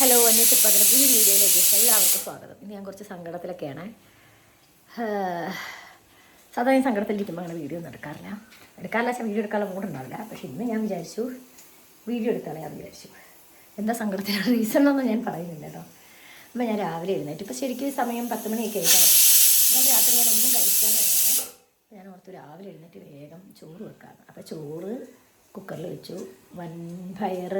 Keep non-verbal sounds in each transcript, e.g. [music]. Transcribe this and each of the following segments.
Hello അന്വേഷ പകരം ഈ വീഡിയോയിലേക്ക് എല്ലാവർക്കും സ്വാഗതം. ഞാൻ കുറച്ച് സങ്കടത്തിലൊക്കെയാണ്. സാധാരണ സങ്കടത്തിലിരിക്കുമ്പോൾ അങ്ങനെ വീഡിയോ ഒന്നും എടുക്കാറില്ല. എടുക്കാറില്ല വെച്ചാൽ വീഡിയോ എടുക്കാനുള്ള മൂഡ് ഉണ്ടാവില്ല പക്ഷേ ഇന്ന് ഞാൻ വിചാരിച്ചു വീഡിയോ എടുക്കാനേ ഞാൻ വിചാരിച്ചു. എന്താ സങ്കടത്തിനുള്ള റീസൺ എന്നൊന്നും ഞാൻ പറയുന്നില്ല കേട്ടോ. അപ്പം ഞാൻ രാവിലെ എഴുന്നേറ്റ്. ഇപ്പോൾ ശരിക്കും സമയം പത്ത് മണിയൊക്കെ ആയിട്ടാണ് ഞാൻ രാത്രി ഞാൻ ഒന്നും കഴിക്കാതെ ഞാൻ ഓർത്ത് രാവിലെ എഴുന്നേറ്റ് വേഗം ചോറ് വെക്കാറ് അപ്പോൾ ചോറ് കുക്കറിൽ വെച്ചു. വൻ വൻപയർ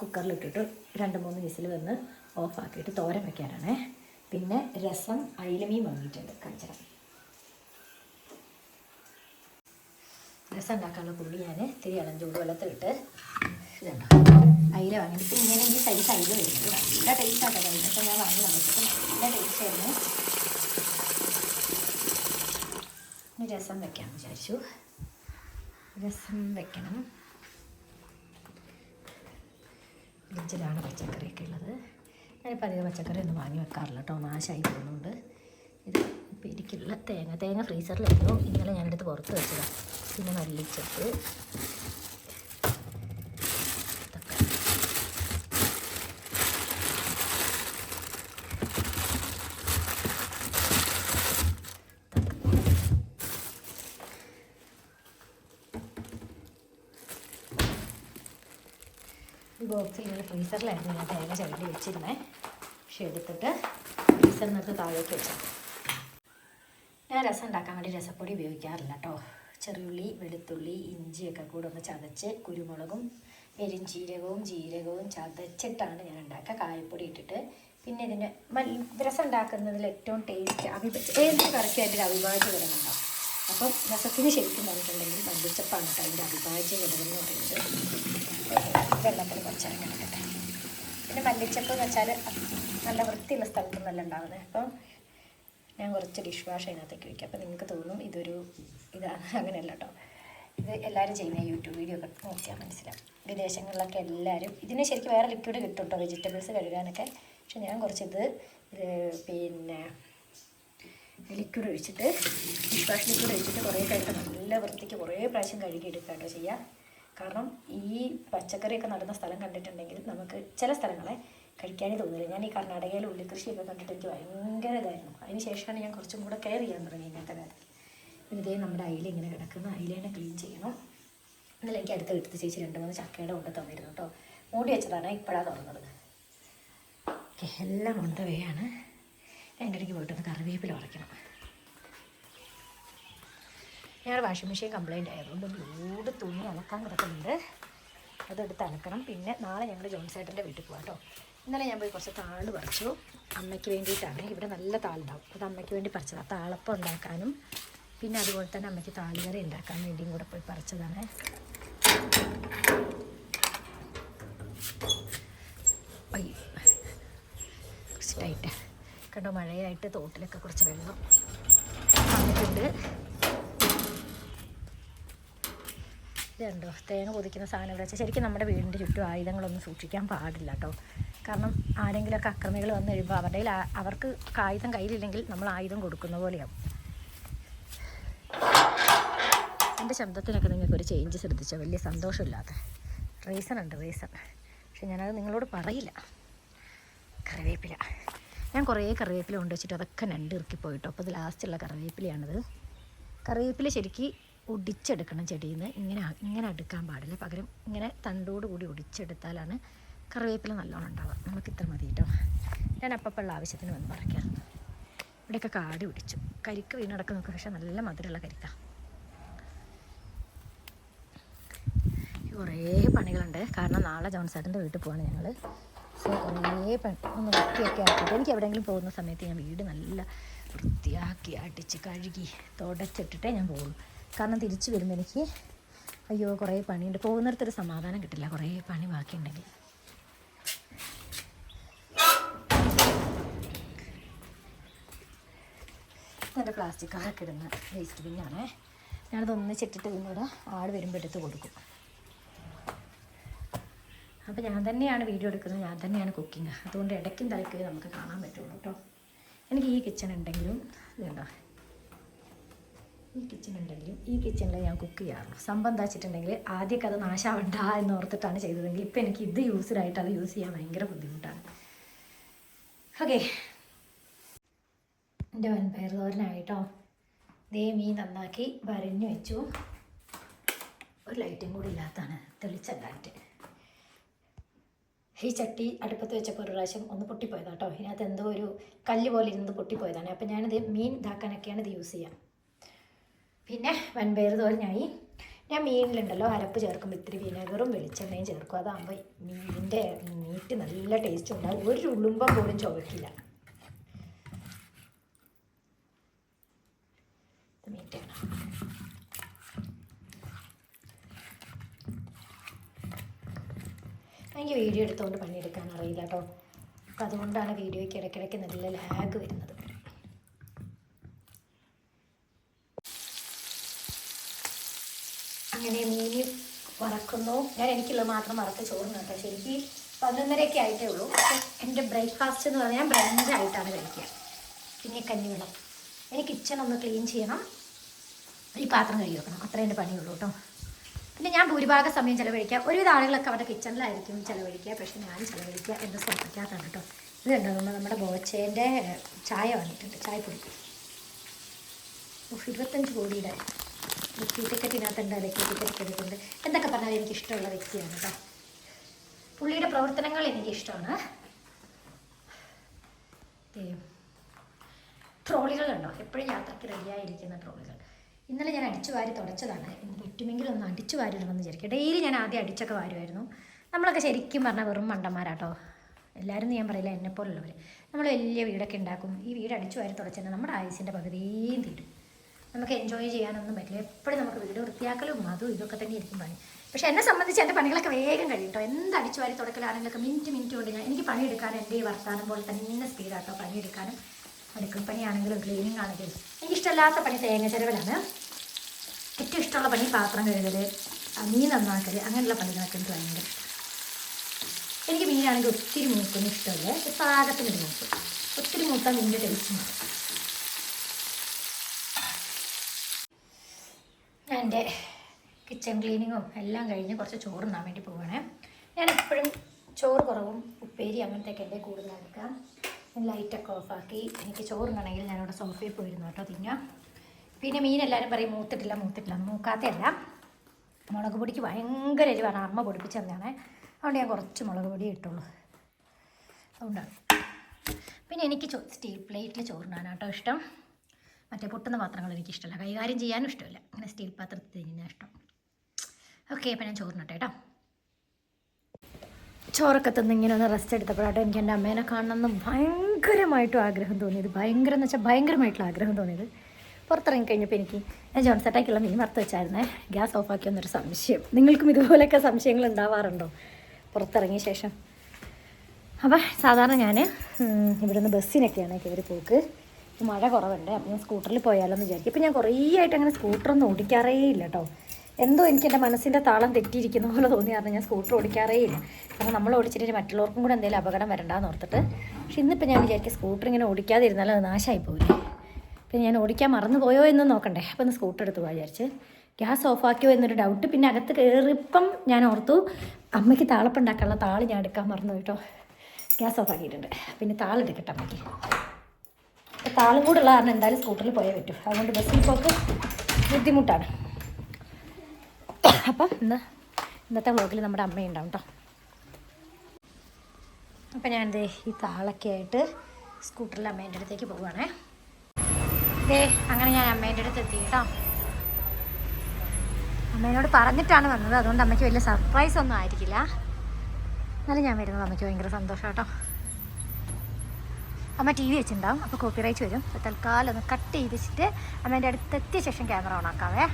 കുക്കറിലിട്ടിട്ട് രണ്ട് മൂന്ന് വിസിൽ വന്ന് ഓഫാക്കിയിട്ട് തോരൻ വയ്ക്കാനാണേ പിന്നെ രസം അയിലമീൻ വാങ്ങിയിട്ടുണ്ട് കാണിച്ചത് രസം ഉണ്ടാക്കാനുള്ള പുള്ളി ഞാൻ ഇത്തിരി ഇളം ചൂട് വെള്ളത്തിലിട്ട് അയില വാങ്ങിയിട്ട് ഇങ്ങനെ ഈ സൈസ് അയില വരുന്നത്. നല്ല ടേസ്റ്റ് ആക്കാൻ കഴിഞ്ഞപ്പോൾ ഞാൻ വാങ്ങി വാങ്ങിച്ചപ്പോൾ നല്ല ടേസ്റ്റ് ആയിരുന്നു. ഇനി രസം വെക്കാൻ വിചാരിച്ചു. രസം വെക്കണം. ഫ്രിഡ്ജിലാണ് പച്ചക്കറിയൊക്കെ ഉള്ളത്. ഞാനിപ്പോൾ അധികം പച്ചക്കറി ഒന്നും വാങ്ങി വെക്കാറില്ല കേട്ടോ. നാശമായി പോകുന്നുണ്ട്. ഇത് ഇപ്പോൾ ഇരിക്കില്ല തേങ്ങ. തേങ്ങ ഫ്രീസറിലായിരുന്നു ഇന്നലെ ഞാനെടുത്ത് പുറത്ത് വെച്ചതാണ് പിന്നെ മല്ലിച്ചപ്പ് തക്കാളി ഈ ബോക്സിൽ ഇങ്ങനെ ഫ്രീസറിലായിരുന്നു ഞാൻ തേങ്ങ ചവിട്ടി വെച്ചിരുന്നത് പക്ഷെ എടുത്തിട്ട് ഫ്രീസറിനകത്ത് താഴേക്ക് വെച്ചാൽ ഞാൻ രസം ഉണ്ടാക്കാൻ വേണ്ടി രസപ്പൊടി ഉപയോഗിക്കാറില്ല കേട്ടോ ചെറിയുള്ളി വെളുത്തുള്ളി ഇഞ്ചിയൊക്കെ കൂടെ ഒന്ന് ചതച്ച് കുരുമുളകും പെരിഞ്ചീരകവും ജീരകവും ചതച്ചിട്ടാണ് ഞാൻ ഉണ്ടാക്കുക. കായപ്പൊടി ഇട്ടിട്ട്. പിന്നെ മൽ രസം ഉണ്ടാക്കുന്നതിൽ ഏറ്റവും ടേസ്റ്റ് അവിഭ ഏത് കറിക്കായിട്ട് ഒരു അവിഭാജ്യ ഘടകമുണ്ടാവും അപ്പം രസത്തിന് ശരിക്കും പറഞ്ഞിട്ടുണ്ടെങ്കിൽ മല്ലിച്ചപ്പാണ് കേട്ടോ അതിന്റെ അവിഭാജ്യ ഘടകം എന്ന് പറയുന്നത് വെള്ളത്തിൽ കുറച്ചേരം കിടക്കട്ടെ പിന്നെ മല്ലിച്ചപ്പ് എന്ന് വെച്ചാൽ നല്ല വൃത്തിയുള്ള സ്ഥലത്ത് നല്ല ഉണ്ടാവുന്നത്. അപ്പം ഞാൻ കുറച്ച് ഡിഷ് വാഷ് അതിനകത്തേക്ക് വയ്ക്കും അപ്പോൾ നിങ്ങൾക്ക് തോന്നും ഇതൊരു ഇതാണ്. [laughs] അങ്ങനെയല്ല കേട്ടോ. ഇത് എല്ലാവരും ചെയ്യുന്ന യൂട്യൂബ് വീഡിയോ ഒക്കെ നോക്കിയാൽ മനസ്സിലാവും. വിദേശങ്ങളിലൊക്കെ എല്ലാവരും ഇതിന് ശരിക്കും വേറെ ലിക്വിഡ് കിട്ടും കേട്ടോ. വെജിറ്റബിൾസ് കഴുകാനൊക്കെ. പക്ഷെ ഞാൻ കുറച്ചിത് പിന്നെ ലിക്വിഡ് ഒഴിച്ചിട്ട് ഡിഷ് വാഷ് ലിക്വിഡ് ഒഴിച്ചിട്ട് കുറേ കഴിക്കാം നല്ല വൃത്തിക്ക് കുറേ പ്രാവശ്യം കഴുകി എടുക്കുക കേട്ടോ ചെയ്യുക കാരണം ഈ പച്ചക്കറിയൊക്കെ നടുന്ന സ്ഥലം കണ്ടിട്ടുണ്ടെങ്കിൽ നമുക്ക് ചില സ്ഥലങ്ങളെ കഴിക്കാനേ തോന്നില്ല. ഞാൻ ഈ കർണാടകയിലെ ഉള്ളിക്കൃഷിയൊക്കെ കണ്ടിട്ട് എനിക്ക് ഭയങ്കര ഇതായിരുന്നു. അതിന് ശേഷമാണ് ഞാൻ കുറച്ചും കൂടെ കെയർ ചെയ്യാൻ തുടങ്ങി ഇങ്ങനത്തെ കാര്യത്തിൽ. ഇതേ നമ്മുടെ അയില ഇങ്ങനെ കിടക്കുന്ന. അയിലേനെ ക്ലീൻ ചെയ്യണം. ഇന്നലെ എനിക്ക് അടുത്ത വീട്ടിൽ ചേച്ചി രണ്ട് മൂന്ന് ചക്കയുടെ കൊണ്ട് തന്നിരുന്നു കേട്ടോ. മൂടി വെച്ചതാണ് ഇപ്പോഴാണ് തുറന്നത്. എല്ലാം ഉണ്ട് എന്റെ ഇടയ്ക്ക് പോയിട്ടൊന്ന് കറിവേപ്പില ഉറയ്ക്കണം ഞാൻ വാഷിംഗ് മെഷീൻ കംപ്ലൈന്റ് ആയതുകൊണ്ട് ലോഡ് തുണി അലക്കാൻ കിടക്കുന്നുണ്ട്. അതെടുത്ത് അലക്കണം. പിന്നെ നാളെ ഞങ്ങൾ ജോൺസേട്ടന്റെ വീട്ടിൽ പോകാം കേട്ടോ. ഇന്നലെ ഞാൻ പോയി കുറച്ച് താൾ പറിച്ചു അമ്മയ്ക്ക് വേണ്ടിയിട്ടാണ്. ഇവിടെ നല്ല താളുണ്ടാവും. അത് അമ്മയ്ക്ക് വേണ്ടി പറിച്ചതാണ് താളപ്പം ഉണ്ടാക്കാനും പിന്നെ അതുപോലെ തന്നെ അമ്മയ്ക്ക് താളുകറി ഉണ്ടാക്കാൻ വേണ്ടിയും കൂടെ പോയി പറിച്ചതാണ്. കുറച്ച് ടൈറ്റ് കണ്ടോ മഴയായിട്ട് തോട്ടിലൊക്കെ കുറച്ച് വെള്ളം വന്നിട്ടുണ്ട്. ഇതുണ്ടോ തേങ്ങ പൊതിക്കുന്ന സാധനം ഇവിടെ വെച്ചാൽ ശരിക്കും നമ്മുടെ വീടിന്റെ ചുറ്റും ആയുധങ്ങളൊന്നും സൂക്ഷിക്കാൻ പാടില്ല കേട്ടോ. കാരണം ആരെങ്കിലുമൊക്കെ അക്രമികൾ വന്നു കഴിയുമ്പോൾ അവരുടെ അവർക്ക് ആയുധം കയ്യിലില്ലെങ്കിൽ നമ്മൾ ആയുധം കൊടുക്കുന്ന പോലെയാവും. എന്റെ ശബ്ദത്തിനൊക്കെ നിങ്ങൾക്ക് ഒരു ചേഞ്ച് ശ്രദ്ധിച്ചോ? വലിയ സന്തോഷമില്ലാത്ത. റീസൺ ഉണ്ട് റീസൺ പക്ഷെ ഞാനത് നിങ്ങളോട് പറയില്ല. കറിവേപ്പില. ഞാൻ കുറേ കറിവേപ്പില കൊണ്ട് വെച്ചിട്ട് അതൊക്കെ ഇറക്കി പോയിട്ടോ. അപ്പോൾ അത് ലാസ്റ്റുള്ള കറിവേപ്പിലയാണത്. കറിവേപ്പില ശരിക്ക് ഒടിച്ചെടുക്കണം ചെടിയിൽ നിന്ന് ഇങ്ങനെ ഇങ്ങനെ എടുക്കാൻ പാടില്ല. പകരം ഇങ്ങനെ തണ്ടോട് കൂടി ഒടിച്ചെടുത്താലാണ് കറിവേപ്പില നല്ലോണം ഉണ്ടാവുക. നമുക്ക് ഇത്ര മതി കേട്ടോ. ഞാൻ അപ്പപ്പുള്ള ആവശ്യത്തിന് വന്ന് പറിക്കാം. ഇവിടെയൊക്കെ കാടി പിടിച്ചു കരിക്ക് വീണടക്ക് നോക്കുക പക്ഷേ നല്ല മധുരമുള്ള കരിക്ക. കുറേ പണികളുണ്ട്. കാരണം നാളെ ജോൺസേട്ടന്റെ വീട്ടിൽ പോവാണ് ഞങ്ങൾ സോ കുറേ പണി ഒന്ന് വൃത്തിയൊക്കെ ആക്കിയിട്ട് എനിക്ക് എവിടെയെങ്കിലും പോകുന്ന സമയത്ത് ഞാൻ വീട് നല്ല വൃത്തിയാക്കി അടിച്ച് കഴുകി തുടച്ചിട്ടിട്ടേ ഞാൻ പോകുള്ളൂ. കാരണം തിരിച്ചു വരുമ്പോൾ എനിക്ക് അയ്യോ കുറേ പണിയുണ്ട്. പോകുന്നിടത്തൊരു സമാധാനം കിട്ടില്ല. കുറേ പണി ബാക്കിയുണ്ടെങ്കിൽ. എന്റെ പ്ലാസ്റ്റിക് കാറൊക്കെ ഇടുന്ന വേസ്റ്റ് ബിന്നാണേ. ഞാനത് ഒന്നിച്ചിട്ടിട്ട് പിന്നെ ഇവിടെ ആട് വരുമ്പോൾ എടുത്ത് കൊടുക്കും. അപ്പോൾ ഞാൻ തന്നെയാണ് വീഡിയോ എടുക്കുന്നത്. ഞാൻ തന്നെയാണ് കുക്കിംഗ് അതുകൊണ്ട് ഇടയ്ക്കും തലയ്ക്ക് നമുക്ക് കാണാൻ പറ്റുള്ളൂ കേട്ടോ എനിക്ക് ഈ കിച്ചൺ ഉണ്ടെങ്കിലും ഇതുണ്ടോ ഈ കിച്ചൺ ഉണ്ടെങ്കിലും ഈ കിച്ചണിൽ ഞാൻ കുക്ക് ചെയ്യാറുള്ളൂ സംഭവം വെച്ചിട്ടുണ്ടെങ്കിൽ ആദ്യമൊക്കെ അത് നാശാവണ്ട എന്ന് ഓർത്തിട്ടാണ് ചെയ്തതെങ്കിൽ ഇപ്പം എനിക്ക് ഇത് യൂസ്ഡായിട്ട് അത് യൂസ് ചെയ്യാൻ ഭയങ്കര ബുദ്ധിമുട്ടാണ്. ഓക്കെ എന്റെ വൻപയർ തോരനായിട്ടോ. ദേ മീൻ നന്നാക്കി വരഞ്ഞു വെച്ചു. ഒരു ലൈറ്റും കൂടി ഇല്ലാത്തതാണ്. തെളിച്ച ലൈറ്റ് ഈ ചട്ടി അടുപ്പത്ത് വെച്ചപ്പോൾ ഒരു പ്രാവശ്യം ഒന്ന് പൊട്ടിപ്പോയതാ കേട്ടോ. ഇതിനകത്ത് എന്തോ ഒരു കല്ല് പോലെ ഇരുന്ന് പൊട്ടിപ്പോയതാണ്. അപ്പം ഞാനിത് മീൻ ഇതാക്കാനൊക്കെയാണ് ഇത് യൂസ് ചെയ്യുക പിന്നെ വൻപയർ തോരനായി. ഞാൻ മീനിലുണ്ടല്ലോ അരപ്പ് ചേർക്കുമ്പോൾ ഇത്തിരി വിനെഗറും വെളിച്ചെണ്ണയും ചേർക്കും. അതാകുമ്പോൾ മീനിന്റെ മീറ്റ് നല്ല ടേസ്റ്റ് ഉണ്ടാവും. ഒരു ഉള്ളുമ്പം പോലും ചുവക്കില്ല. മീറ്റാണ് എനിക്ക് വീഡിയോ എടുത്തുകൊണ്ട് പണിയെടുക്കാൻ അറിയില്ല കേട്ടോ അപ്പം അതുകൊണ്ടാണ് വീഡിയോയ്ക്ക് ഇടയ്ക്കിടയ്ക്ക് നല്ല ലാഗ് വരുന്നത്. അങ്ങനെ മീൻ വറക്കുന്നു. ഞാൻ എനിക്കുള്ളത് മാത്രം വറുത്ത് ചോറിന് കേട്ടോ ശരിക്കും പതിനൊന്നരയൊക്കെ ആയിട്ടേ ഉള്ളൂ. എന്റെ ബ്രേക്ക്ഫാസ്റ്റ് എന്ന് പറഞ്ഞാൽ ബ്രഞ്ച് ആയിട്ടാണ് കഴിക്കുക. പിന്നെ കഞ്ഞിവെള്ളം. എനിക്ക് കിച്ചൺ ഒന്ന് ക്ലീൻ ചെയ്യണം. ഈ പാത്രം കഴുകി വെക്കണം. അത്രേ എന്റെ പണിയുള്ളൂ കേട്ടോ പിന്നെ ഞാൻ ഭൂരിഭാഗം സമയം ചിലവഴിക്കുക ഒരുവിധ ആളുകളൊക്കെ അവരുടെ കിച്ചണിലായിരിക്കും ചിലവഴിക്കുക പക്ഷെ ഞാൻ ചിലവഴിക്കുക എന്ന് ശ്രദ്ധിക്കാത്തതാണ് കേട്ടോ. ഇത് കണ്ടോ നമ്മൾ നമ്മുടെ ബോച്ചേന്റെ ചായ വന്നിട്ടുണ്ട് ചായപ്പൊടി പൊടി. ഇരുപത്തഞ്ച് കോടിയുടെ ലക്കി ടിക്കറ്റിനകത്തുണ്ട് ലക്കി ടിക്കറ്റ് എടുക്കുന്നുണ്ട് എന്തൊക്കെ പറഞ്ഞാൽ എനിക്ക് ഇഷ്ടമുള്ള വ്യക്തിയാണ് കേട്ടോ. പുള്ളിയുടെ പ്രവർത്തനങ്ങൾ എനിക്ക് ഇഷ്ടമാണ്. ട്രോളികൾ എപ്പോഴും യാത്രയ്ക്ക് റെഡിയായിരിക്കുന്ന ട്രോളികൾ. ഇന്നലെ ഞാൻ അടിച്ചു വാരി തുടച്ചതാണ്. പറ്റുമെങ്കിൽ ഒന്ന് അടിച്ചു വാരി ഇടണമെന്ന് വിചാരിക്കുക. ഡെയിലി ഞാൻ ആദ്യം അടിച്ചൊക്കെ വാരുമായിരുന്നു. നമ്മളൊക്കെ ശരിക്കും പറഞ്ഞാൽ വെറും മണ്ടന്മാരാട്ടോ. എല്ലാവരും ഞാൻ പറയില്ല എന്നെപ്പോലുള്ളവർ നമ്മൾ വലിയ വീടൊക്കെ ഉണ്ടാക്കും. ഈ വീട് അടിച്ചു വാരി തുടച്ചാൽ നമ്മുടെ ആയുസിന്റെ പകുതിയും തീരും. നമുക്ക് എൻജോയ് ചെയ്യാനൊന്നും പറ്റില്ല. എപ്പോഴും നമുക്ക് വീട് വൃത്തിയാക്കലും അതും ഇതൊക്കെ തന്നെ ഇരിക്കും പണി. പക്ഷേ എന്നെ സംബന്ധിച്ച് എന്റെ പണികളൊക്കെ വേഗം കഴിയും കേട്ടോ എന്ത് അടിച്ചു വാരി തുടക്കലാണെങ്കിലൊക്കെ മിനിറ്റ് മിനിറ്റ് കൊണ്ട് ഞാൻ എനിക്ക് പണിയെടുക്കാനും എന്റെ ഈ വർത്താനം പോലെ തന്നെ സ്പീഡാട്ടോ പണിയെടുക്കാനും. അടുക്കള പണിയാണെങ്കിലും ക്ലീനിങ് ആണെങ്കിലും എനിക്കിഷ്ടമല്ലാത്ത പണി തേങ്ങ ചിരവലാണ്. ഏറ്റവും ഇഷ്ടമുള്ള പണി പാത്രം കഴുകൽ മീൻ നന്നാക്കൽ അങ്ങനെയുള്ള പണികളൊക്കെ എനിക്ക് ഭയങ്കര ഇഷ്ടം. എനിക്ക് മീനാണെങ്കിൽ ഒത്തിരി മൂക്കൊന്നും ഇഷ്ടമല്ല? പാകത്തിനൊരു മൂക്ക് ഒത്തിരി മൂത്താൽ മീനിന്റെ ടേസ്റ്റ് മാറും ഞാൻ എന്റെ കിച്ചൺ ക്ലീനിങ്ങും എല്ലാം കഴിഞ്ഞ് കുറച്ച് ചോറ് തിന്നാൻ വേണ്ടി പോവുകയാണ് ഞാൻ എപ്പോഴും ചോറ് കുറവും ഉപ്പേരി അങ്ങനത്തെയൊക്കെ എന്റെ കൂടുതൽ എടുക്കാം ലൈറ്റൊക്കെ ഓഫാക്കി. എനിക്ക് ചോറുണ്ടെങ്കിൽ ഞാനിവിടെ സോഫയിൽ പോയിരുന്നു കേട്ടോ തിന്നാം. പിന്നെ മീൻ എല്ലാവരും പറയും മൂത്തിട്ടില്ല മൂത്തിട്ടില്ല മൂക്കാത്തയല്ല മുളക് പൊടിക്ക് ഭയങ്കര എരിവാണ് അമ്മ പൊടിപ്പിച്ച് തന്നെയാണ് അതുകൊണ്ട് ഞാൻ കുറച്ച് മുളക് പൊടി ഇട്ടുള്ളൂ. അതുകൊണ്ടാണ് പിന്നെ എനിക്ക് ചോ സ്റ്റീൽ പ്ലേറ്റിൽ ചോറിനാണ് ഇഷ്ടം. മറ്റേ പൊട്ടുന്ന പാത്രങ്ങൾ എനിക്കിഷ്ടമല്ല. കൈകാര്യം ചെയ്യാനും ഇഷ്ടമില്ല. അങ്ങനെ സ്റ്റീൽ പാത്രത്തിൽ തിന്നാൻ ഇഷ്ടം. ഓക്കെ അപ്പം ഞാൻ ചോറിനട്ടെ കേട്ടോ. ചോറൊക്കെ തന്നെ ഇങ്ങനെ ഒന്ന് റെസ്റ്റ് എടുത്തപ്പോഴാട്ടോ എനിക്ക് എന്റെ അമ്മേനെ കാണണമെന്ന് ഭയങ്കരമായിട്ടും ആഗ്രഹം തോന്നിയത്. ഭയങ്കരം എന്ന് വെച്ചാൽ ഭയങ്കരമായിട്ടുള്ള ആഗ്രഹം തോന്നിയത്. പുറത്തിറങ്ങി കഴിഞ്ഞപ്പോൾ എനിക്ക് ഞാൻ ജോൺസേട്ടാക്കുള്ള മീൻ വറുത്ത് വെച്ചായിരുന്നേ. ഗ്യാസ് ഓഫാക്കി എന്നൊരു സംശയം. നിങ്ങൾക്കും ഇതുപോലെയൊക്കെ സംശയങ്ങൾ ഉണ്ടാവാറുണ്ടോ? പുറത്തിറങ്ങിയ ശേഷം. അപ്പം സാധാരണ ഞാൻ ഇവിടുന്ന് ബസ്സിനൊക്കെയാണ് കയറി പോക്ക്. മഴ കുറവുണ്ട്. അപ്പം ഞാൻ സ്കൂട്ടറിൽ പോയാലോ എന്ന് വിചാരിക്കും. ഇപ്പം ഞാൻ കുറേ ആയിട്ട് അങ്ങനെ സ്കൂട്ടറൊന്നും ഓടിക്കാറേ ഇല്ല കേട്ടോ എന്തോ എനിക്ക് എന്റെ മനസ്സിന്റെ താളം തെറ്റിയിരിക്കുന്ന പോലെ തോന്നി കാരണം ഞാൻ സ്കൂട്ടർ ഓടിക്കാറേ ഇല്ല. കാരണം നമ്മൾ ഓടിച്ചിട്ട് മറ്റുള്ളവർക്കും കൂടെ എന്തെങ്കിലും അപകടം വരണ്ടാന്ന് ഓർത്തിട്ട്. പക്ഷെ ഇന്നിപ്പോൾ ഞാൻ വിചാരിക്കും സ്കൂട്ടർ ഇങ്ങനെ ഓടിക്കാതിരുന്നാൽ അത് നാശമായി പോകില്ലേ പിന്നെ ഞാൻ ഓടിക്കാൻ മറന്നു പോയോ എന്ന് നോക്കണ്ടേ. അപ്പം ഒന്ന് സ്കൂട്ടർ എടുത്ത് വിചാരിച്ച്. ഗ്യാസ് ഓഫാക്കിയോ എന്നൊരു ഡൗട്ട് പിന്നെ അകത്ത് കയറിപ്പം ഞാൻ ഓർത്തു അമ്മയ്ക്ക് താളപ്പം ഉണ്ടാക്കാനുള്ള താൾ ഞാൻ എടുക്കാൻ മറന്നു കേട്ടോ. ഗ്യാസ് ഓഫാക്കിയിട്ടുണ്ട്. പിന്നെ താളെടുക്കട്ടെ അമ്മയ്ക്ക്. അപ്പോൾ താളും കൂടെ ഉള്ള കാരണം എന്തായാലും സ്കൂട്ടറിൽ പോയേ പറ്റൂ. അതുകൊണ്ട് ബസ്സിൽ പോക്ക് ബുദ്ധിമുട്ടാണ്. അപ്പം ഇന്ന് ഇന്നത്തെ വ്ളോഗിൽ നമ്മുടെ അമ്മയുണ്ടാവും കേട്ടോ അപ്പം ദേ ഈ താളൊക്കെ ആയിട്ട് സ്കൂട്ടറിൽ അമ്മേന്റെ അടുത്തേക്ക് പോവുകയാണേ ദേ അങ്ങനെ ഞാൻ അമ്മേന്റെ അടുത്ത് എത്തി കേട്ടോ അമ്മേനോട് പറഞ്ഞിട്ടാണ് വന്നത്. അതുകൊണ്ട് അമ്മയ്ക്ക് വലിയ സർപ്രൈസ് ഒന്നും ആയിരിക്കില്ല. എന്നാലും ഞാൻ വരുന്നത് അമ്മയ്ക്ക് ഭയങ്കര സന്തോഷം കേട്ടോ അമ്മ ടി വി വെച്ചിട്ടുണ്ടാവും. അപ്പോൾ കോപ്പി റൈറ്റ് വരും തൽക്കാലം ഒന്ന് കട്ട് ചെയ്ത് വെച്ചിട്ട് അമ്മേന്റെ അടുത്തെത്തിയ ശേഷം ക്യാമറ ഓൺ ആക്കാവേ.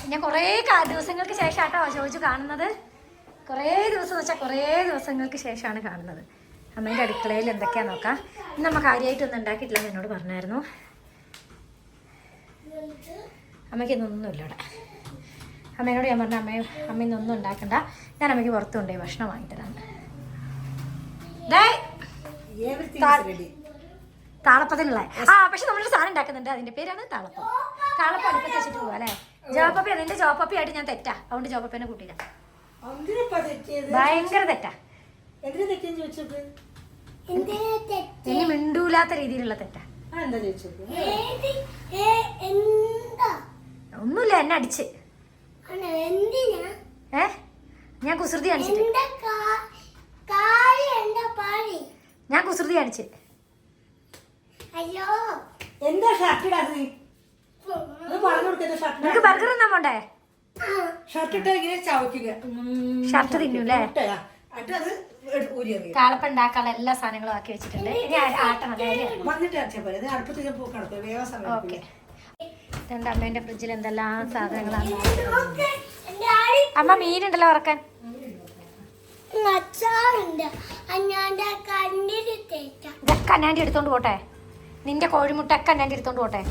പിന്നെ കുറേ ദിവസങ്ങൾക്ക് ശേഷം കേട്ടോ ചോദിച്ചു കാണുന്നത്. കുറേ ദിവസം വെച്ചാൽ കുറേ ദിവസങ്ങൾക്ക് ശേഷമാണ് കാണുന്നത്. അമ്മേന്റെ അടുക്കളയിൽ എന്തൊക്കെയാ നോക്കാം. ഇന്ന് നമുക്ക് കാര്യമായിട്ടൊന്നും ഉണ്ടാക്കിയിട്ടില്ല എന്നോട് പറഞ്ഞായിരുന്നു. അമ്മയ്ക്ക് ഇന്നൊന്നുമില്ല ഇവിടെ. അമ്മേനോട് ഞാൻ പറഞ്ഞ അമ്മയും അമ്മ ഇന്നൊന്നും ഉണ്ടാക്കണ്ട. ഞാൻ അമ്മയ്ക്ക് പുറത്തുണ്ടേ ഭക്ഷണം വാങ്ങിത്തരാം താളപ്പത്തിനുള്ള. ആ പക്ഷെ നമ്മളൊരു സാധനം ഉണ്ടാക്കുന്നുണ്ട്. അതിന്റെ പേരാണ് താളപ്പം. താളപ്പം അടുപ്പത്ത് വെച്ചിട്ട് പോവാ അല്ലേ? ജോപ്പപ്പി അതിന്റെ ജോപ്പപ്പി ആയിട്ട് ഞാൻ തെറ്റാ. അതുകൊണ്ട് ജോപ്പപ്പിനെ കൂട്ടിയില്ല. ഭയങ്കര തെറ്റാ. ഇനി മിണ്ടൂലാത്ത രീതിയിലുള്ള തെറ്റാ. ആ എന്താ ചോദിച്ചത്? ഒന്നുമില്ല എന്നെ അടിച്ച്. ഏ? ഞാൻ കുസൃതി കാണിച്ചിട്ട്. ഞാൻ കുസൃതി കാണിച്ച്. അയ്യോ. എന്താ ഷർട്ട് ഇടാത്തത്? നിനക്ക് ബർഗർ എന്നാ പോണ്ടേ? ഷർട്ട് ഇട്ടാ ഇങ്ങനെ ചവയ്ക്കുക ഷർട്ട് തിന്നൂല്ലേ ഊരി ഉണ്ടാക്കാനുള്ള എല്ലാ സാധനങ്ങളും ആക്കി വെച്ചിട്ടുണ്ട്. ഇനി ആട്ടണം ഓക്കെ. രണ്ട് അമ്മേന്റെ ഫ്രിഡ്ജിൽ എന്തെല്ലാം സാധനങ്ങളാണ് അമ്മ മീനുണ്ടല്ലോ വറക്കാൻ. ഇതൊക്കെ അന്നാന്റെ എടുത്തോണ്ട് പോട്ടെ. നിന്റെ കോഴിമുട്ട ഒക്കെ അന്നാന്റെ എടുത്തോണ്ട് പോട്ടെ.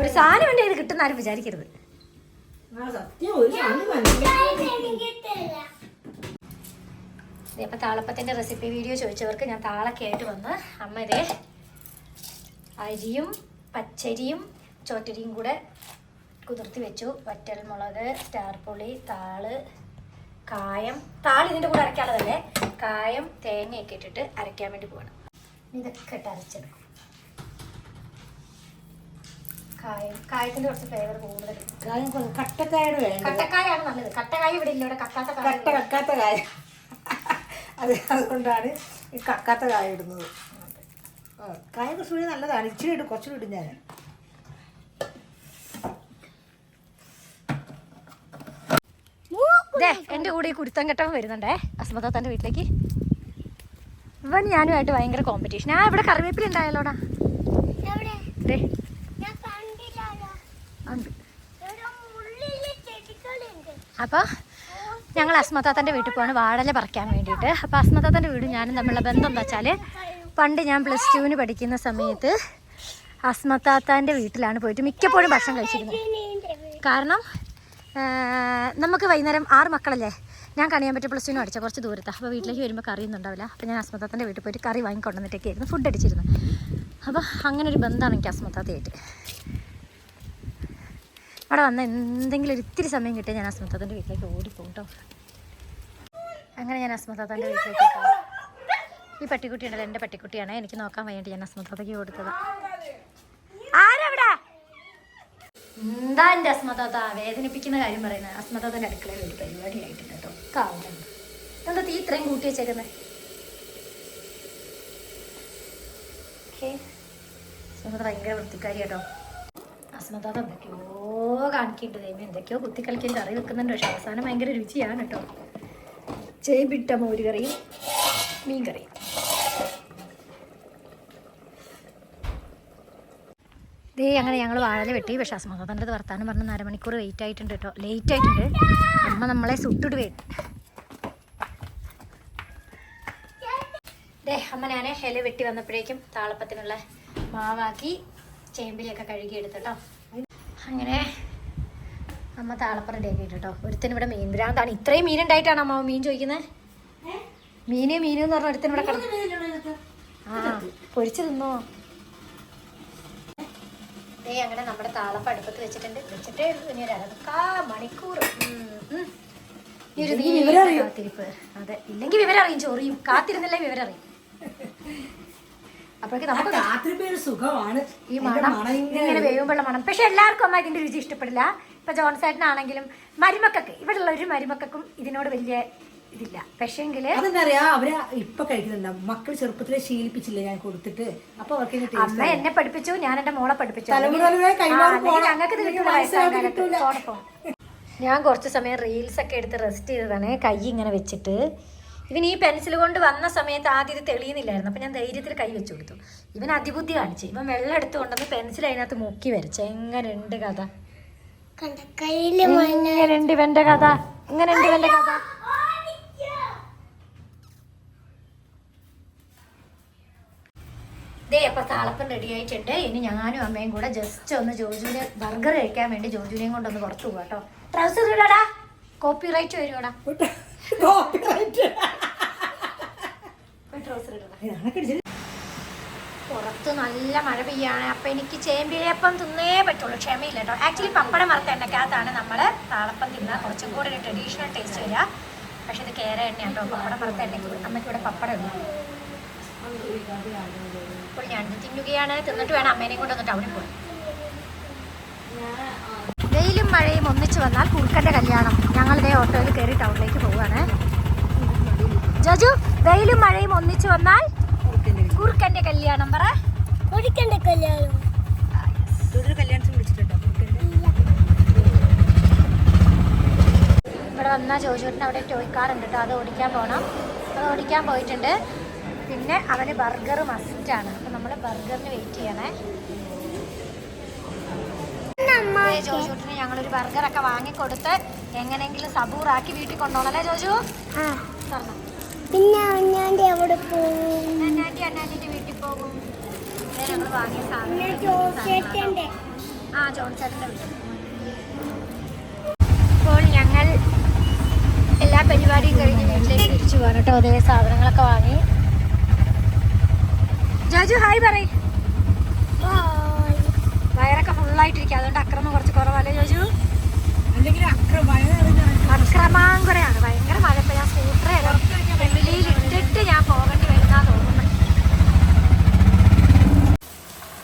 ഒരു സാധനം വേണ്ടി ഇത് കിട്ടുന്ന ആരും വിചാരിക്കരുത്. ഇതേപ്പോ താളപ്പത്തിന്റെ റെസിപ്പി വീഡിയോ ചോദിച്ചവർക്ക് ഞാൻ താളൊക്കെ ആയിട്ട് വന്ന് അമ്മ ഇതേ അരിയും പച്ചരിയും ചോറ്റരിയും കൂടെ കുതിർത്തി വെച്ചു. വറ്റൽ മുളക് സ്റ്റാർ പുളി താൾ കായം. താൾ ഇതിന്റെ കൂടെ അരയ്ക്കാനുള്ളതല്ലേ? കായം തേങ്ങയൊക്കെ ഇട്ടിട്ട് അരയ്ക്കാൻ വേണ്ടി പോകണം ഇതൊക്കെ ഇട്ട് അരച്ചെടുക്കും. കായം. കായത്തിന്റെ കുറച്ച് ഫ്ലേവർ കൂടുതൽ കായം കട്ടക്കായാണ് വേണ്ടത്. കട്ടക്കായാണ് നല്ലത്. കട്ടക്കായ ഇവിടെ ഇല്ല. ഇവിടെ കക്കാത്ത കട്ട കക്കാത്ത കായ. അത് അതുകൊണ്ടാണ് ഈ കക്കാത്ത കായ ഇടുന്നത്. കായ കുറച്ചുകൂടി നല്ലതാണ്. ഇച്ചിരി ഇടും. കുറച്ചുകൂടി ഇടും ഞാൻ. ദേ എന്റെ കൂടെ ഈ കുരുത്തം കെട്ടവൻ വരുന്നുണ്ടേ. തന്റെ വീട്ടിലേക്ക്. ഇവൻ ഞാനുമായിട്ട് ഭയങ്കര കോമ്പറ്റീഷൻ ആ ഇവിടെ കറിവേപ്പില ഉണ്ടായാലോടാ അപ്പൊ ദേ. ഉണ്ട്. അപ്പോൾ ഞങ്ങൾ അസ്മതാത്തന്റെ വീട്ടിൽ പോവാണ്. വാടല പറിക്കാൻ വേണ്ടിയിട്ട്. അപ്പോൾ അസ്മതാത്തന്റെ വീടും ഞാനും തമ്മിലുള്ള ബന്ധം എന്താ വെച്ചാൽ പണ്ട് ഞാൻ പ്ലസ് ടുവിന് പഠിക്കുന്ന സമയത്ത് അസ്മതാത്താന്റെ വീട്ടിലാണ് പോയിട്ട് മിക്കപ്പോഴും ഭക്ഷണം കഴിച്ചിരുന്നത്. കാരണം നമുക്ക് വൈകുന്നേരം ആറ് മക്കളല്ലേ? ഞാൻ കണിയാൻ പറ്റിയ പ്ലസ് ടു അടിച്ച കുറച്ച് ദൂരത്താണ് അപ്പോൾ വീട്ടിലേക്ക് വരുമ്പോൾ കറിയൊന്നും ഉണ്ടാവില്ല അപ്പോൾ ഞാൻ അസ്മത്താത്തന്റെ വീട്ടിൽ പോയിട്ട് കറി വാങ്ങിക്കൊണ്ടുവന്നിട്ടൊക്കെ ആയിരുന്നു ഫുഡ് അടിച്ചിരുന്നു. അപ്പോൾ അങ്ങനെ ഒരു ബന്ധമാണ് എനിക്ക് അസ്മത്താത്തയായിട്ട് അവിടെ വന്ന എന്തെങ്കിലും ഒരു ഇത്തിരി സമയം കിട്ടിയാൽ ഞാൻ അസ്മത്താത്തന്റെ വീട്ടിലേക്ക് ഓടിപ്പോകും കേട്ടോ അങ്ങനെ ഞാൻ അസ്മത്താത്തന്റെ വീട്ടിലേക്ക് ഈ പട്ടിക്കുട്ടി ഉണ്ടല്ലോ എന്റെ പട്ടിക്കുട്ടിയാണ്. എനിക്ക് നോക്കാൻ വേണ്ടി ഞാൻ അസ്മത്താത്തയ്ക്ക് കൊടുത്തത് എന്താ എന്റെ അസ്മതാത്ത വേദനിപ്പിക്കുന്ന കാര്യം പറയുന്നത്? അസ്മതാത്തന്റെ അടുക്കളയിൽ ഒരു പരിപാടി ആയിട്ടുണ്ട് കേട്ടോ. കാവുന്നുണ്ട് എന്താ തീ ഇത്രയും കൂട്ടി വെച്ചേക്കുന്നത് അസ്മത ഭയങ്കര വൃത്തിക്കാരി കേട്ടോ. അസ്മതാത്ത എന്തൊക്കെയോ കാണിക്കിട്ട് ദൈവം എന്തൊക്കെയോ കുത്തിക്കളിക്കാൻ കറി വെക്കുന്നുണ്ട്. പക്ഷെ അവസാനം ഭയങ്കര രുചിയാണ് കേട്ടോ. ചേമ്പിട്ട മോരുകറിയും മീൻ കറിയും ദേ അങ്ങനെ ഞങ്ങൾ വാഴല വെട്ടി. പക്ഷേ അസ്മതാത്തന്റെ അടുത്ത് വർത്താനം പറഞ്ഞ് അരമണിക്കൂർ വെയിറ്റ് ആയിട്ടുണ്ട് കേട്ടോ. ലേറ്റ് ആയിട്ടുണ്ട്. അമ്മ നമ്മളെ സുട്ടിട്ട് വരും ദേ അമ്മ ഞാൻ ഇല വെട്ടി വന്നപ്പോഴേക്കും താളപ്പത്തിനുള്ള മാവാക്കി ചേമ്പിലൊക്കെ കഴുകി എടുത്തട്ടോ അങ്ങനെ അമ്മ താളപ്പം റെഡി ആക്കി കേട്ടോ. ഒരുത്തിന് ഇവിടെ മീൻ ഭ്രാന്താണ് ഇത്രയും മീൻ ഉണ്ടായിട്ടാണ് അമ്മ മീൻ ചോദിക്കുന്നത് മീന് മീനെന്ന് പറഞ്ഞ ഒരുത്തിന് ഇവിടെ കിടന്നു ആ പൊരിച്ചു തിന്നോ? ദേ അങ്ങനെ നമ്മുടെ താളപ്പം അടുപ്പത്ത് വെച്ചിട്ടുണ്ട്. വെച്ചിട്ടേ ഉള്ളൂ ഇനി ഒരു അരക്കാ മണിക്കൂർ. കാത്തിരിപ്പ്. അതെ ഇല്ലെങ്കിൽ വിവരം അറിയും ചോറിയും. കാത്തിരുന്നില്ലേ വിവരം അറിയും അപ്പോഴേക്ക് നമുക്ക് സുഖമാണ്. ഈ മണം ഇങ്ങനെ മണം. പക്ഷെ എല്ലാവർക്കും അമ്മ ഇതിന്റെ രുചി ഇഷ്ടപ്പെടില്ല. ഇപ്പൊ ജോൺസേട്ടനാണെങ്കിലും മരുമക്കൾക്ക് ഇവിടെയുള്ള ഒരു മരുമക്കൾക്കും ഇതിനോട് വലിയ ഇതില്ല. പക്ഷേങ്കിൽ അതെന്താ പറയാ അവർ ഇപ്പൊ കഴിക്കുന്നുണ്ടാവും മക്കൾ ചെറുപ്പത്തിലെ ശീലിപ്പിച്ചില്ല ഞാൻ കൊടുത്തിട്ട്? അപ്പൊ അവർക്ക് ഇതിന്റെ അമ്മ എന്നെ പഠിപ്പിച്ചു ഞാൻ എന്റെ മോളെ പഠിപ്പിച്ചു. ഞങ്ങൾക്ക് ഇത് കിട്ടില്ല. ഞാൻ കുറച്ച് സമയം റീൽസ് ഒക്കെ എടുത്ത് റെസ്റ്റ് ചെയ്തതാണ്. കൈ ഇങ്ങനെ വെച്ചിട്ട്. ഇവൻ ഈ പെൻസിൽ കൊണ്ട് വന്ന സമയത്ത് ആദ്യം ഇത് തെളിയുന്നില്ലായിരുന്നു. അപ്പം ഞാൻ ധൈര്യത്തിൽ കൈ വെച്ചു കൊടുത്തു. ഇവൻ അതിബുദ്ധി കാണിച്ചു. ഇവൻ വെള്ളം എടുത്തു കൊണ്ടുവന്ന് പെൻസിൽ അതിനകത്ത് മുക്കി വരച്ചു. എങ്ങനെയുണ്ട് കഥ? എങ്ങനെയുണ്ട് ഇവന്റെ കഥ? എങ്ങനെയുണ്ട് ഇവന്റെ കഥ? ദേ അപ്പൊ താളപ്പം റെഡി ആയിട്ടുണ്ട്. ഇനി ഞാനും അമ്മയും കൂടെ ജസ്റ്റ് ഒന്ന് ജോജുവിനെ ബർഗർ കഴിക്കാൻ വേണ്ടി ജോജുവിനെയും കൊണ്ടൊന്ന് പുറത്തു പോകാം കേട്ടോ. ട്രൗസർ ഇടാടാ. കോപ്പി റൈറ്റ് വരുവാടാ പുറത്ത് നല്ല മഴ പെയ്യാണ്. അപ്പം എനിക്ക് ചേമ്പിഴപ്പം തിന്നേ പറ്റുള്ളൂ. ക്ഷമയില്ല കേട്ടോ. ആക്ച്വലി പപ്പടം വറുത്ത എണ്ണക്കകത്താണ് നമ്മൾ താളപ്പം തിന്ന കുറച്ചും കൂടെ ഒരു ട്രഡീഷണൽ ടേസ്റ്റ് വരിക. പക്ഷെ ഇത് കേര എണ്ണയാണ് കേട്ടോ. പപ്പടം വറുത്ത എണ്ണയ്ക്ക് അമ്മയ്ക്ക് ഇവിടെ പപ്പടം ഇല്ല. ഇപ്പോൾ ഞാൻ തിന്നുകയാണ്. തിന്നിട്ട് വേണം അമ്മേനെയും കൊണ്ട് ഒന്ന് ടൗണിൽ പോയി. വെയിലും മഴയും ഒന്നിച്ചു വന്നാൽ കുറുക്കന്റെ കല്യാണം. ഞങ്ങളുടെ ഓട്ടോയിൽ കയറി ടൗണിലേക്ക് പോവുകയാണ്. ജജു വെയിലും മഴയും ഒന്നിച്ചു വന്നാൽ കുറുക്കന്റെ കല്യാണം പറ. കുറുക്കന്റെ കല്യാണം. ഇവിടെ വന്ന ജോജുവിന്റെ അവിടെ ടോയ് കാർ ഉണ്ട് കേട്ടോ. അത് ഓടിക്കാൻ പോകണം അത് ഓടിക്കാൻ പോയിട്ടുണ്ട്. പിന്നെ അവന് ബർഗർ മസ്റ്റാണ് അപ്പം നമ്മൾ ബർഗറിന് വെയിറ്റ് ചെയ്യണേ. ജോജുട്ടിന് ഞങ്ങളൊരു ബർഗറൊക്കെ വാങ്ങിക്കൊടുത്ത് എങ്ങനെയെങ്കിലും സബൂറാക്കി വീട്ടിൽ കൊണ്ടുപോകണല്ലേ ജോജു? പിന്നെ അണ്ണാന്റെ അവിടെ പോകും. അന്നാറ്റി അന്നാറ്റിന്റെ വീട്ടിൽ പോകും. ഞങ്ങൾ വാങ്ങിയ സാധനം ആ ജോൺസേട്ടന്റെ വീട്ടിൽ. ഇപ്പോൾ ഞങ്ങൾ എല്ലാ പരിപാടിയും കഴിഞ്ഞ് വീട്ടിലേക്ക് തിരിച്ചു പോകാൻ കേട്ടോ. അതേ സാധനങ്ങളൊക്കെ വാങ്ങി. ജാജു ഹായ് പറയ്. വയറൊക്കെ ഫുള്ളായിട്ടിരിക്കുക അതുകൊണ്ട് അക്രമം കുറച്ച് കുറവല്ലേ ജോജു? അല്ലെങ്കിൽ അക്ര മഴ നിറഞ്ഞ അക്രമാങ്കുരയാണ് ഭയങ്കര മഴ ഇപ്പം ഞാൻ സ്കൂട്ടറിട്ടിട്ട് വെളിയിൽ ഇട്ടിട്ട് ഞാൻ പോകേണ്ടി വരുന്ന തോന്നുന്നു.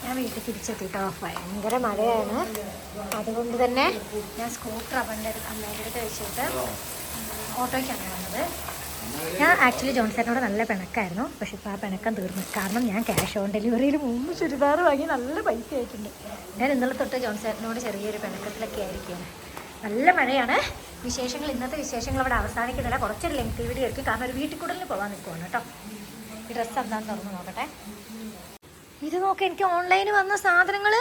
ഞാൻ വീട്ടിൽ തിരിച്ചെത്തിട്ടോ. ഭയങ്കര മഴയാണ്. അതുകൊണ്ട് തന്നെ ഞാൻ സ്കൂട്ടർ അവന്റെ അമ്മേന്റെ അടുത്ത് വെച്ചിട്ട് ഓട്ടോയ്ക്കാണ് വന്നത്. ഞാൻ ആക്ച്വലി ജോൺസേട്ടനോട് നല്ല പിണക്കായിരുന്നു. പക്ഷെ ഇപ്പോൾ ആ പിണക്കം തീർന്നു. കാരണം ഞാൻ ക്യാഷ് ഓൺ ഡെലിവറിയിൽ മൂന്ന് ചുരിദാർ വാങ്ങി നല്ല പൈസ ആയിട്ടുണ്ട് ഞാൻ ഇന്നലെ തൊട്ട് ജോൺസേട്ടനോട് ചെറിയൊരു പിണക്കത്തിലൊക്കെ ആയിരിക്കുകയാണ്. നല്ല മഴയാണ്. വിശേഷങ്ങൾ ഇന്നത്തെ വിശേഷങ്ങൾ അവിടെ അവസാനിക്കുന്നില്ല കുറച്ചൊരു ലെങ്ത് വീഡിയോ ആയിരിക്കും. കാരണം ഒരു വീട്ടിൽ കൂടുതൽ പോകാൻ നിൽക്കുവാണ് കേട്ടോ. ഈ ഡ്രസ്സ് എന്താണെന്ന് തുറന്ന് നോക്കട്ടെ. ഇത് നോക്ക് എനിക്ക് ഓൺലൈനിൽ വന്ന സാധനങ്ങൾ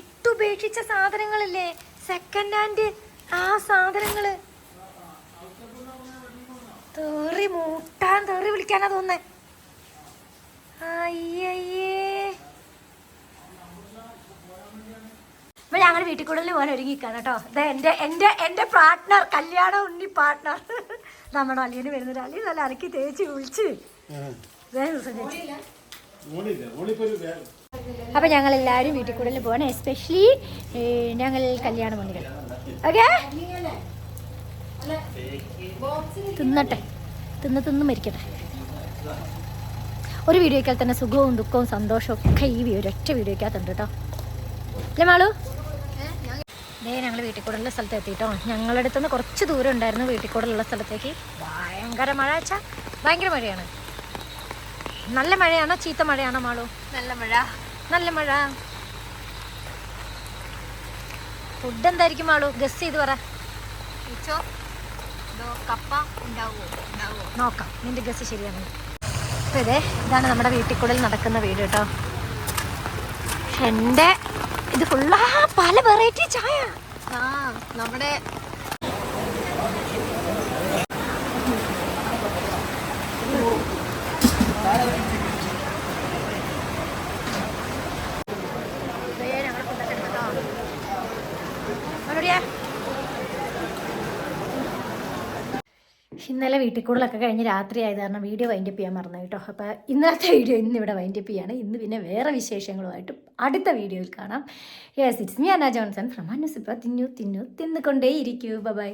ഇട്ടുപേക്ഷിച്ച സാധനങ്ങളില്ലേ? സെക്കൻഡ് ഹാൻഡ് ആ മൂട്ടാൻ തെറി വിളിക്കാനാ തോന്നുന്നേ. അയ്യയ്യേ. ഇപ്പൊ ഞങ്ങൾ വീട്ടിൽ കൂടുതൽ പോലെ ഒരുങ്ങിക്കാണ് കേട്ടോ. ഇത് എന്റെ എന്റെ എന്റെ പാർട്ട്ണർ കല്യാണ ഉണ്ണി പാർട്ട്ണർ നമ്മുടെ അലിയന് വരുന്നൊരു അലി നല്ല അലക്കി തേച്ച് വിളിച്ച് അപ്പം ഞങ്ങൾ എല്ലാരും വീട്ടിൽ കൂടുതൽ പോകണം എസ്പെഷ്യലി ഞങ്ങൾ കല്യാണ മുന്നികൾ ഓക്കെ? തിന്നട്ടെ. തിന്ന് തിന്ന് മരിക്കട്ടെ. ഒരു വീഡിയോയ്ക്കാൽ തന്നെ സുഖവും ദുഃഖവും സന്തോഷവും ഒക്കെ ഈ ഒരൊറ്റ വീഡിയോയ്ക്കകത്തുണ്ട് കേട്ടോ അല്ലേ മാളു? ദേ ഞങ്ങൾ വീട്ടിൽ കൂടുള്ള സ്ഥലത്ത് എത്തിയിട്ടോ ഞങ്ങളുടെ അടുത്തുനിന്ന് കുറച്ച് ദൂരം ഉണ്ടായിരുന്നു വീട്ടിൽ കൂടുള്ള സ്ഥലത്തേക്ക്. ഭയങ്കര മഴ വെച്ചാൽ ഭയങ്കര മഴയാണ്. നല്ല മഴയാണോ? ചീത്ത മഴയാണോ മാളു? നല്ല മഴ. നല്ല മഴ. ഫുഡ് എന്തായിരിക്കും മാളു? ഗസ് ചെയ്ത് പറ. കപ്പ ഉണ്ടാവുമോ നോക്കാം. നിന്റെ ഗസ് ശരിയാണ്? അപ്പോൾ ഇതേ ഇതാണ് നമ്മുടെ വീട്ടിക്കുള്ളിൽ നടക്കുന്ന വീട് കേട്ടോ. എന്റെ ഇത് ഫുള്ളാ പല വെറൈറ്റി ചായ. ആ നമ്മുടെ ദേ ഞങ്ങൾ ഫുഡൊക്കെ ഉണ്ട് കേട്ടോ മറുപടിയാ ഇന്നലെ വീട്ടിൽ കൂടുതലൊക്കെ കഴിഞ്ഞ് രാത്രി ആയത് കാരണം വീഡിയോ വൈൻഡപ്പ് ചെയ്യാൻ മറന്നു കേട്ടോ. അപ്പോൾ ഇന്നത്തെ വീഡിയോ ഇന്ന് ഇവിടെ വൈൻഡപ്പ് ചെയ്യാണ്. ഇന്ന് പിന്നെ വേറെ വിശേഷങ്ങളുമായിട്ട് അടുത്ത വീഡിയോയിൽ കാണാം. Yes it's me Ana Johnson from അനുസിപ്പ. തിന്നു തിന്നു തിന്നുകൊണ്ടേ ഇരിക്കൂ ബൈ